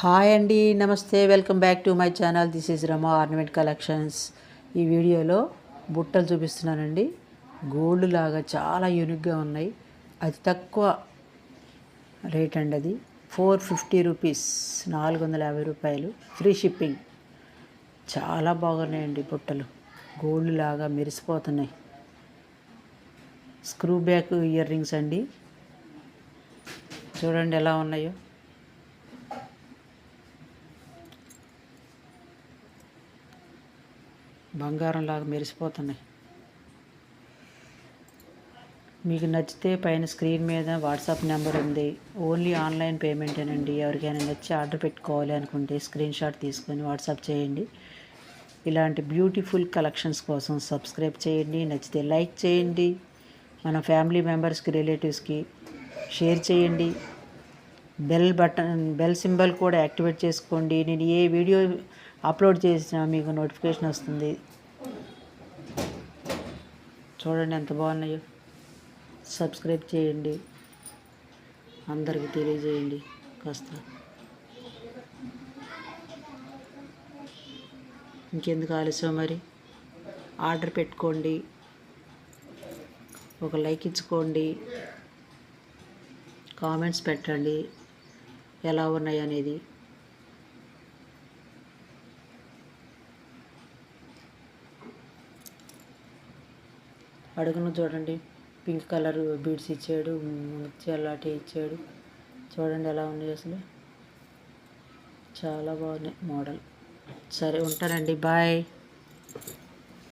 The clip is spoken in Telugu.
హాయ్ అండి నమస్తే welcome back to my channel. This is Rama ornament collections. ఈ వీడియోలో బుట్టలు చూపిస్తున్నానండి. గోల్డ్ లాగా చాలా యూనిక్గా ఉన్నాయి. అతి తక్కువ రేట్ అండి అది. ఫోర్ ఫిఫ్టీ రూపీస్ నాలుగు వందల యాభై రూపాయలు. Free shipping. చాలా బాగున్నాయండి బుట్టలు. గోల్డ్ లాగా మెరిసిపోతున్నాయి. స్క్రూ బ్యాక్ ఇయర్ రింగ్స్ అండి. చూడండి ఎలా ఉన్నాయో. బంగారం లాగా మెరిసిపోతున్నాయి. మీకు నచ్చితే పైన స్క్రీన్ మీద వాట్సాప్ నెంబర్ ఉంది. ఓన్లీ ఆన్లైన్ పేమెంటేనండి ఎవరికైనా నచ్చి ఆర్డర్ పెట్టుకోవాలి అనుకుంటే స్క్రీన్ షాట్ తీసుకొని వాట్సాప్ చేయండి. ఇలాంటి బ్యూటిఫుల్ కలెక్షన్స్ కోసం సబ్స్క్రైబ్ చేయండి. నచ్చితే లైక్ చేయండి. మన ఫ్యామిలీ మెంబర్స్కి రిలేటివ్స్కి షేర్ చేయండి. బెల్ బటన్ బెల్ సింబల్ కూడా యాక్టివేట్ చేసుకోండి. నేను ఏ వీడియో అప్లోడ్ చేసినా మీకు నోటిఫికేషన్ వస్తుంది. చూడండి ఎంత బాగున్నాయో. సబ్స్క్రైబ్ చేయండి. అందరికీ తెలియజేయండి. కాస్త ఇంకెందుకు ఆలస్యం మరి? ఆర్డర్ పెట్టుకోండి. ఒక లైక్ ఇచ్చుకోండి. కామెంట్స్ పెట్టండి. ఎలా ఉన్నాయి అనేది అడుగును చూడండి. పింక్ కలర్ బీడ్స్ ఇచ్చాడు ముత్యాలు ఇచ్చాడు. చూడండి ఎలా ఉంది అసలు. చాలా బాగున్నాయి మోడల్. సరే ఉంటానండి. బాయ్.